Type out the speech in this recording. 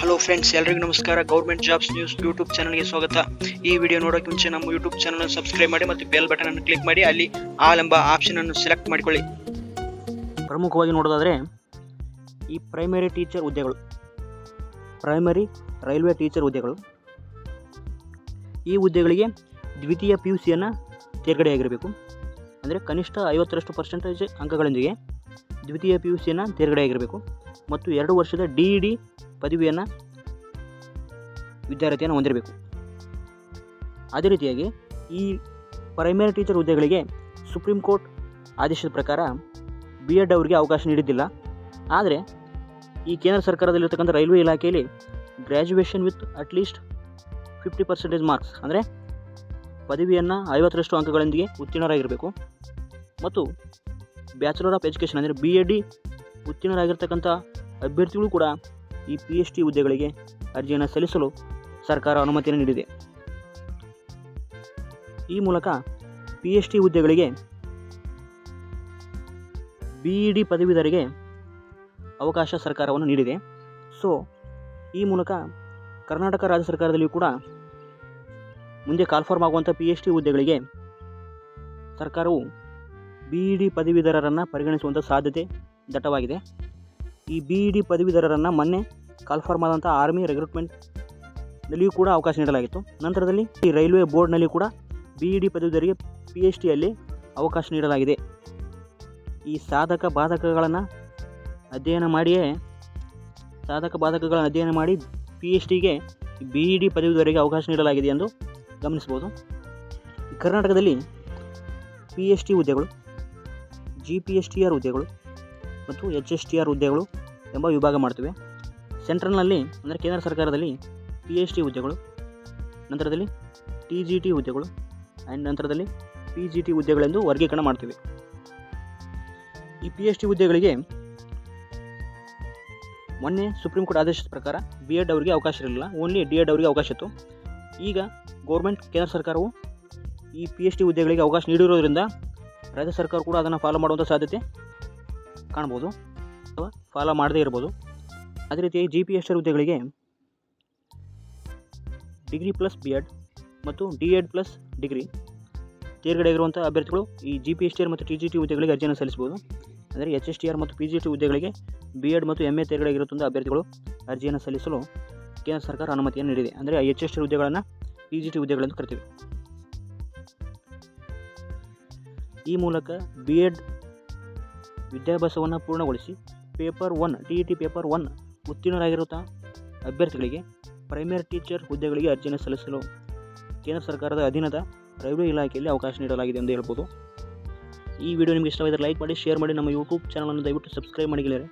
Hello friends ಎಲ್ರಿಗೂ ನಮಸ್ಕಾರ. Government jobs news YouTube ಚಾನಲ್ಗೆ ಸ್ವಾಗತ. ಈ ವಿಡಿಯೋ ನೋಡೋಕೆ ಮುಂಚೆ ನಮ್ಮ ಯೂಟ್ಯೂಬ್ ಚಾನಲ್ ಸಬ್ಸ್ಕ್ರೈಬ್ ಮಾಡಿ ಮತ್ತು ಬೆಲ್ ಬಟನ್ ಅನ್ನು ಕ್ಲಿಕ್ ಮಾಡಿ. ಅಲ್ಲಿ ಆಲ್ ಎಂಬ ಆಪ್ಷನ್ ಅನ್ನು ಸೆಲೆಕ್ಟ್ ಮಾಡಿಕೊಳ್ಳಿ. ಪ್ರಮುಖವಾಗಿ ನೋಡೋದಾದರೆ ಈ ಪ್ರೈಮರಿ ಟೀಚರ್ ಹುದ್ದೆಗಳು. ಪ್ರೈಮರಿ ರೈಲ್ವೆ ಟೀಚರ್ ಹುದ್ದೆಗಳು. ಈ ಹುದ್ದೆಗಳಿಗೆ ದ್ವಿತೀಯ ಪಿ ಯು ಸಿಯನ್ನು ತೇರ್ಗಡೆಯಾಗಿರಬೇಕು ಅಂದರೆ ಕನಿಷ್ಠ ಐವತ್ತರಷ್ಟು ಪರ್ಸೆಂಟೇಜ್ ಅಂಕಗಳೊಂದಿಗೆ ದ್ವಿತೀಯ ಪಿ ಯು ಸಿಯನ್ನು ತೇರ್ಗಡೆಯಾಗಿರಬೇಕು ಮತ್ತು ಎರಡು ವರ್ಷದ ಡಿ ಇ ಡಿ ಪದವಿಯನ್ನು ವಿದ್ಯಾರ್ಥಿಯನ್ನು ಹೊಂದಿರಬೇಕು. ಅದೇ ರೀತಿಯಾಗಿ ಈ ಪ್ರೈಮರಿ ಟೀಚರ್ ಹುದ್ದೆಗಳಿಗೆ ಸುಪ್ರೀಂ ಕೋರ್ಟ್ ಆದೇಶದ ಪ್ರಕಾರ ಬಿ ಎಡ್ ಅವರಿಗೆ ಅವಕಾಶ ನೀಡಿದ್ದಿಲ್ಲ. ಆದರೆ ಈ ಕೇಂದ್ರ ಸರ್ಕಾರದಲ್ಲಿರ್ತಕ್ಕಂಥ ರೈಲ್ವೆ ಇಲಾಖೆಯಲ್ಲಿ graduation with at least fifty percentage marks ಅಂದರೆ ಪದವಿಯನ್ನು ಐವತ್ತರಷ್ಟು ಅಂಕಗಳೊಂದಿಗೆ ಉತ್ತೀರ್ಣರಾಗಿರಬೇಕು. ಮತ್ತು ಬ್ಯಾಚುಲರ್ ಆಫ್ ಎಜುಕೇಷನ್ ಅಂದರೆ ಬಿ ಎಡ್ ಡಿ ಉತ್ತೀರ್ಣರಾಗಿರ್ತಕ್ಕಂಥ ಅಭ್ಯರ್ಥಿಗಳು ಕೂಡ ಈ ಪಿ ಎಚ್ ಡಿ ಹುದ್ದೆಗಳಿಗೆ ಅರ್ಜಿಯನ್ನು ಸಲ್ಲಿಸಲು ಸರ್ಕಾರ ಅನುಮತಿಯನ್ನು ನೀಡಿದೆ. ಈ ಮೂಲಕ ಪಿ ಎಚ್ ಡಿ ಹುದ್ದೆಗಳಿಗೆ ಬಿ ಇ ಡಿ ಪದವೀಧರಿಗೆ ಅವಕಾಶ ಸರ್ಕಾರವನ್ನು ನೀಡಿದೆ. ಸೊ ಈ ಮೂಲಕ ಕರ್ನಾಟಕ ರಾಜ್ಯ ಸರ್ಕಾರದಲ್ಲಿಯೂ ಕೂಡ ಮುಂದೆ ಕಾಲ್ಫಾರ್ಮ್ ಆಗುವಂಥ ಪಿ ಎಚ್ ಡಿ ಹುದ್ದೆಗಳಿಗೆ ಸರ್ಕಾರವು ಬಿ ಇ ಡಿ ಪದವೀಧರರನ್ನು ಪರಿಗಣಿಸುವಂಥ ಸಾಧ್ಯತೆ ದಟ್ಟವಾಗಿದೆ. ಈ ಬಿ ಇ ಡಿ ಪದವೀಧರರನ್ನು ಮೊನ್ನೆ ಕಾಲ್ಫಾರ್ಮ್ ಆದಂಥ ಆರ್ಮಿ ರೆಕ್ರೂಟ್ಮೆಂಟ್ನಲ್ಲಿಯೂ ಕೂಡ ಅವಕಾಶ ನೀಡಲಾಗಿತ್ತು. ನಂತರದಲ್ಲಿ ಈ ರೈಲ್ವೆ ಬೋರ್ಡ್ನಲ್ಲಿ ಕೂಡ ಬಿ ಇ ಡಿ ಪದವೀಧರಿಗೆ ಪಿ ಎಚ್ ಡಿಯಲ್ಲಿ ಅವಕಾಶ ನೀಡಲಾಗಿದೆ. ಈ ಸಾಧಕ ಬಾಧಕಗಳನ್ನು ಅಧ್ಯಯನ ಮಾಡಿಯೇ ಸಾಧಕ ಬಾಧಕಗಳನ್ನು ಅಧ್ಯಯನ ಮಾಡಿ ಪಿ ಎಚ್ ಡಿಗೆ ಬಿ ಇ ಡಿ ಪದವೀಧರಿಗೆ ಅವಕಾಶ ನೀಡಲಾಗಿದೆ ಎಂದು ಗಮನಿಸ್ಬೋದು ಕರ್ನಾಟಕದಲ್ಲಿ ಪಿ ಎಚ್ ಡಿ ಹುದ್ದೆಗಳು G P H T R ಹುದ್ದೆಗಳು ಮತ್ತು ಎಚ್ ಎಸ್ ಟಿ ಆರ್ ಹುದ್ದೆಗಳು ಎಂಬ ವಿಭಾಗ ಮಾಡ್ತವೆ. ಸೆಂಟ್ರಲ್ನಲ್ಲಿ, ಅಂದರೆ ಕೇಂದ್ರ ಸರ್ಕಾರದಲ್ಲಿ ಪಿ ಎಚ್ ಡಿ ಹುದ್ದೆಗಳು, ನಂತರದಲ್ಲಿ ಟಿ ಜಿ ಟಿ ಹುದ್ದೆಗಳು ಆ್ಯಂಡ್ ನಂತರದಲ್ಲಿ ಪಿ ಜಿ ಟಿ ಹುದ್ದೆಗಳೆಂದು ವರ್ಗೀಕರಣ ಮಾಡ್ತೀವಿ. ಈ ಪಿ ಎಚ್ ಡಿ ಹುದ್ದೆಗಳಿಗೆ ಮೊನ್ನೆ ಸುಪ್ರೀಂ ಕೋರ್ಟ್ ಆದೇಶದ ಪ್ರಕಾರ ಬಿ ಎಡ್ ಅವರಿಗೆ ಅವಕಾಶ ಇರಲಿಲ್ಲ ಓನ್ಲಿ ಡಿ ಎಡ್ ಅವರಿಗೆ ಅವಕಾಶ ಇತ್ತು. ಈಗ ಗೌರ್ಮೆಂಟ್ ಕೇಂದ್ರ ಸರ್ಕಾರವು ಈ ಪಿ ಎಚ್ ಡಿ ಹುದ್ದೆಗಳಿಗೆ ಅವಕಾಶ ನೀಡಿರೋದ್ರಿಂದ ರಾಜ್ಯ ಸರ್ಕಾರ ಕೂಡ ಅದನ್ನು ಫಾಲೋ ಮಾಡುವಂಥ ಸಾಧ್ಯತೆ ಕಾಣ್ಬೋದು ಅಥವಾ ಫಾಲೋ ಮಾಡದೇ ಇರ್ಬೋದು. ಅದೇ ರೀತಿಯಾಗಿ ಜಿ ಪಿ ಎಸ್ ಟಿ ಹುದ್ದೆಗಳಿಗೆ ಡಿಗ್ರಿ ಪ್ಲಸ್ ಬಿ ಎಡ್ ಮತ್ತು ಡಿ ಎಡ್ ಪ್ಲಸ್ ಡಿಗ್ರಿ ತೇರ್ಗಡೆಯಾಗಿರುವಂಥ ಅಭ್ಯರ್ಥಿಗಳು ಈ G P S T R ಮತ್ತು ಟಿ ಜಿ ಟಿ ಹುದ್ದೆಗಳಿಗೆ ಅರ್ಜಿಯನ್ನು ಸಲ್ಲಿಸಬಹುದು. ಅಂದರೆ ಎಚ್ ಎಸ್ ಟಿ ಆರ್ ಮತ್ತು ಪಿ ಜಿ ಟಿ ಹುದ್ದೆಗಳಿಗೆ ಬಿ ಎಡ್ ಮತ್ತು ಎಂ ಎ ತೇರ್ಗಡೆ ಇರುವಂಥ ಅಭ್ಯರ್ಥಿಗಳು ಅರ್ಜಿಯನ್ನು ಸಲ್ಲಿಸಲು ಕೇಂದ್ರ ಸರ್ಕಾರ ಅನುಮತಿಯನ್ನು ನೀಡಿದೆ. ಅಂದರೆ ಎಚ್ ಎಸ್ ಟಿ ಹುದ್ದೆಗಳನ್ನು ಪಿ ಜಿ ಟಿ ಹುದ್ದೆಗಳೆಂದು ಕರಿತೀವಿ. ಈ ಮೂಲಕ ಬಿ ಎಡ್ ವಿದ್ಯಾಭ್ಯಾಸವನ್ನು ಪೂರ್ಣಗೊಳಿಸಿ paper one T E T paper one ಉತ್ತೀರ್ಣರಾಗಿರುವಂಥ ಅಭ್ಯರ್ಥಿಗಳಿಗೆ ಪ್ರೈಮರಿ ಟೀಚರ್ ಹುದ್ದೆಗಳಿಗೆ ಅರ್ಜಿಯನ್ನು ಸಲ್ಲಿಸಲು ಕೇಂದ್ರ ಸರ್ಕಾರದ ಅಧೀನದ ರೈಲ್ವೆ ಇಲಾಖೆಯಲ್ಲಿ ಅವಕಾಶ ನೀಡಲಾಗಿದೆ ಎಂದು ಹೇಳ್ಬೋದು. ಈ ವಿಡಿಯೋ ನಿಮಗೆ ಇಷ್ಟವಾದರೆ ಲೈಕ್ ಮಾಡಿ ಶೇರ್ ಮಾಡಿ ನಮ್ಮ ಯೂಟ್ಯೂಬ್ ಚಾನಲನ್ನು ದಯವಿಟ್ಟು ಸಬ್ಸ್ಕ್ರೈಬ್ ಮಾಡಿ ಗೆಳೆಯರೆ.